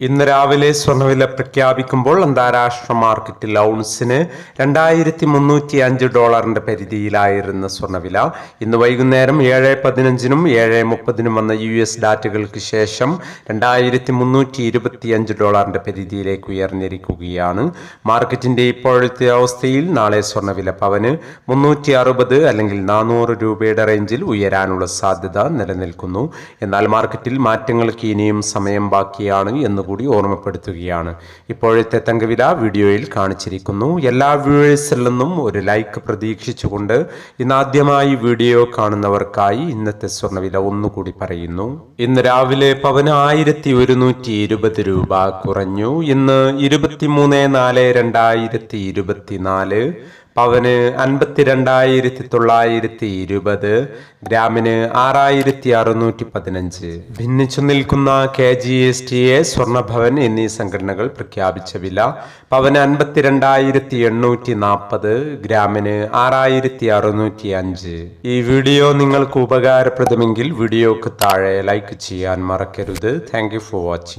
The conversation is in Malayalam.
ഇന്ന് രാവിലെ സ്വർണവില പ്രഖ്യാപിക്കുമ്പോൾ അന്താരാഷ്ട്ര മാർക്കറ്റിൽ ഔൺസിന് രണ്ടായിരത്തി മുന്നൂറ്റി അഞ്ച് ഡോളറിന്റെ പരിധിയിലായിരുന്ന സ്വർണവില. ഇന്ന് വൈകുന്നേരം ഏഴ് പതിനഞ്ചിനും ഏഴ് മുപ്പതിനും വന്ന യു എസ് ഡാറ്റകൾക്ക് ശേഷം രണ്ടായിരത്തി മുന്നൂറ്റി ഇരുപത്തി അഞ്ച് ഡോളറിന്റെ പരിധിയിലേക്ക് ഉയർന്നിരിക്കുകയാണ്. മാർക്കറ്റിന്റെ ഇപ്പോഴത്തെ അവസ്ഥയിൽ നാളെ സ്വർണവില പവന് മുന്നൂറ്റി അറുപത് അല്ലെങ്കിൽ നാനൂറ് രൂപയുടെ റേഞ്ചിൽ ഉയരാനുള്ള സാധ്യത നിലനിൽക്കുന്നു. എന്നാൽ മാർക്കറ്റിൽ മാറ്റങ്ങൾക്ക് ഇനിയും സമയം ബാക്കിയാണ് എന്നുകൂടി ഓർമ്മപ്പെടുത്തുകയാണ്. ഇപ്പോഴത്തെ തങ്കവില വീഡിയോയിൽ കാണിച്ചിരിക്കുന്നു. എല്ലാ വ്യൂവേഴ്സിൽ നിന്നും ഒരു ലൈക്ക് പ്രതീക്ഷിച്ചുകൊണ്ട് ഇന്നാദ്യമായി വീഡിയോ കാണുന്നവർക്കായി ഇന്നത്തെ സ്വർണവില ഒന്നുകൂടി പറയുന്നു. ഇന്ന് രാവിലെ പവന് ആയിരത്തി ഒരുന്നൂറ്റി ഇരുപത് രൂപ കുറഞ്ഞു. ഇന്ന് ഇരുപത്തിമൂന്ന് നാല് രണ്ടായിരത്തി ഇരുപത്തിനാല് പവന് അൻപത്തിരണ്ടായിരത്തി തൊള്ളായിരത്തി ഇരുപത് ഗ്രാമിന് ആറായിരത്തി അറുന്നൂറ്റി പതിനഞ്ച് ഭിന്നിച്ചു നിൽക്കുന്ന K G S T A Swarnabhavan എന്നീ സംഘടനകൾ പ്രഖ്യാപിച്ച വില പവന് അൻപത്തിരണ്ടായിരത്തി എണ്ണൂറ്റി നാൽപ്പത് ഗ്രാമിന് ആറായിരത്തി അറുന്നൂറ്റി അഞ്ച് ഈ വീഡിയോ നിങ്ങൾക്ക് ഉപകാരപ്രദമെങ്കിൽ വീഡിയോക്ക് താഴെ ലൈക്ക് ചെയ്യാൻ മറക്കരുത്. Thank for watching.